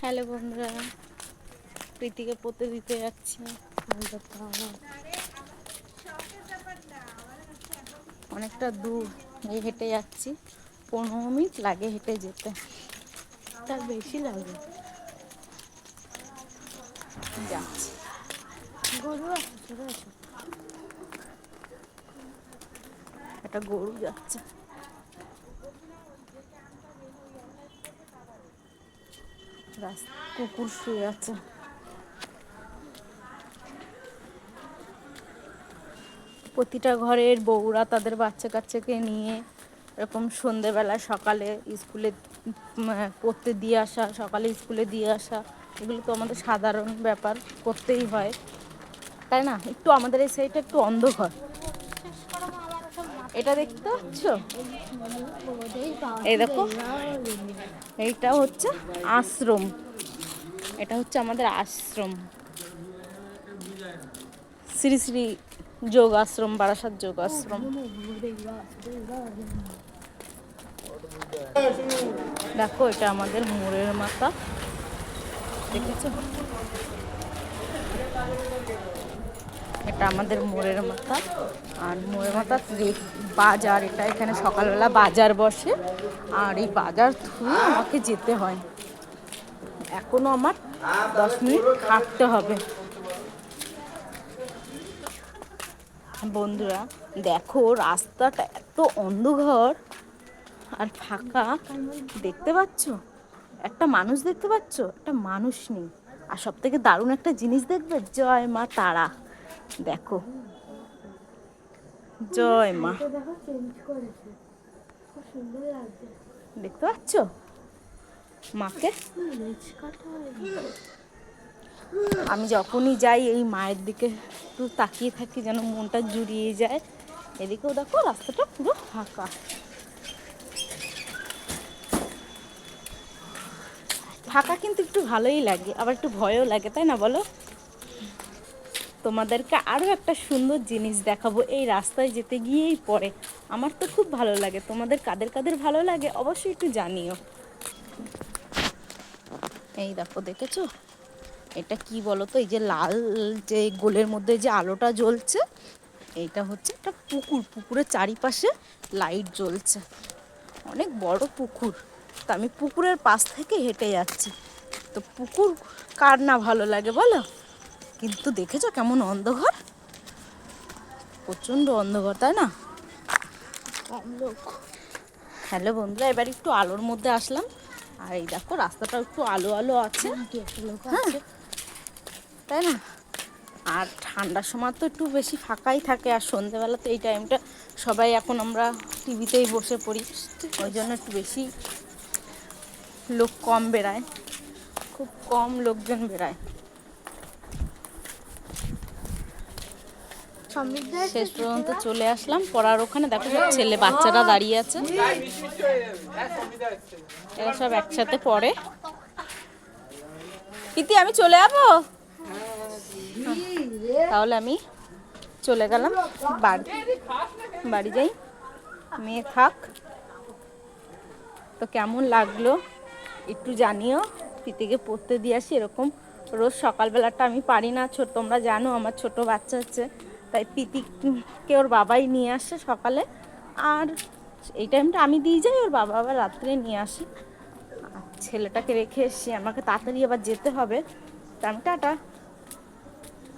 Hello বন্ধুরা প্রীতিকে পড়তে দিতে যাচ্ছি। অনেকটা দূর এই হেঁটে যাচ্ছি। পনেরো মিনিট লাগে হেঁটে যেতে। তার বেশি লাগে। যাচ্ছি। গরু আছে একটা গরু যাচ্ছে। রাস্তা, কুকুর শুয়ে আছে। প্রতিটা ঘরের বউরা তাদের বাচ্চা কাচ্চাকে নিয়ে এরকম সন্ধেবেলা সকালে স্কুলে পড়তে দিয়ে আসা, সকালে স্কুলে দিয়ে আসা, এগুলো তো আমাদের সাধারণ ব্যাপার, করতেই হয়। তাই না? একটু আমাদের এই সাইডটা একটু অন্ধকার। এটা দেখতে পাচ্ছ? এই দেখো। এইটা হচ্ছে আশ্রম। এটা হচ্ছে আমাদের আশ্রম। শ্রী শ্রী যোগ আশ্রম, বারাসাত যোগ আশ্রম। দেখো, এটা আমাদের মোড়ের মাথা। দেখেছ? এটা আমাদের মোড়ের মাথা। আর মোড়ের মাথা বাজার, এটা এখানে সকালবেলা বাজার বসে। আর এই বাজার থুয়ে আমাকে যেতে হয়। এখনও আমার দশ মিনিট হাঁটতে হবে। বন্ধুরা, দেখো রাস্তাটা এত অন্ধকার আর ফাঁকা। দেখতে পাচ্ছ? একটা মানুষ দেখতে পাচ্ছ? একটা মানুষ নেই। আর সব থেকে দারুণ একটা জিনিস দেখবে? জয় মা তারা। দেখো। জয় মা। দেখতে পাচ্ছ? মাকে। আমি যখনই যাই এই মায়ের দিকে একটু তাকিয়ে থাকি যেন মনটা জুড়িয়ে যায়। এদিকেও দেখো রাস্তাটা পুরো ফাঁকা। ফাঁকা কিন্তু একটু ভালোই লাগে আবার একটু ভয়ও লাগে তাই না বলো? তোমাদেরকে আরও একটা সুন্দর জিনিস দেখাবো এই রাস্তায় যেতে গিয়েই পরে। আমার তো খুব ভালো লাগে। তোমাদের কাদের কাদের ভালো লাগে অবশ্যই একটু জানিও। এই দেখো, দেখেছ? এটা কি বলো তো এই যে লাল যে গোলের মধ্যে যে আলোটা জ্বলছে, এইটা হচ্ছে একটা পুকুর। পুকুরের চারিপাশে লাইট জ্বলছে। অনেক বড় পুকুর। তা আমি পুকুরের পাশ থেকে হেঁটে যাচ্ছি। তো পুকুর কার না ভালো লাগে বলো? কিন্তু দেখেছ কেমন অন্ধকার? প্রচণ্ড অন্ধকার তাই না? কম লোক হ্যালো বন্ধুরা এবার একটু আলোর মধ্যে আসলাম। আর এই দেখো রাস্তাটা একটু আলো আলো আছে। হ্যাঁ আছে। তাই না? আর ঠান্ডার সময় তো একটু বেশি ফাঁকাই থাকে আর সন্ধেবেলা তো এই টাইমটা সবাই এখন আমরা টিভিতেই বসে পড়ি। ওই জন্য একটু বেশি লোক কম বেড়ায়। খুব কম লোকজন বেড়ায়। শেষ পর্যন্ত চলে আসলাম। পড়ার ওখানে দেখো সব ছেলে বাচ্চারা দাঁড়িয়ে আছে। এরা সব একসাথে পড়ে। ইতি আমি চলে যাব? তাহলে আমি চলে গেলাম। বাড়ি। বাড়ি যাই। মেয়ে থাক। তো কেমন লাগল একটু জানিও। পিতিকে পড়তে দিয়ে আসি এরকম। রোজ সকালবেলাটা আমি পারি না। ছোট তোমরা জানো আমার ছোট বাচ্চা আছে তাই পিতিকে ওর বাবাই নিয়ে আসে সকালে। আর এই টাইমটা আমি দিয়ে যাই, ওর বাবা আবার রাত্রে নিয়ে আসি। ছেলেটাকে রেখে এসে আমাকে তাড়াতাড়ি আবার যেতে হবে। তা আমি টাটা।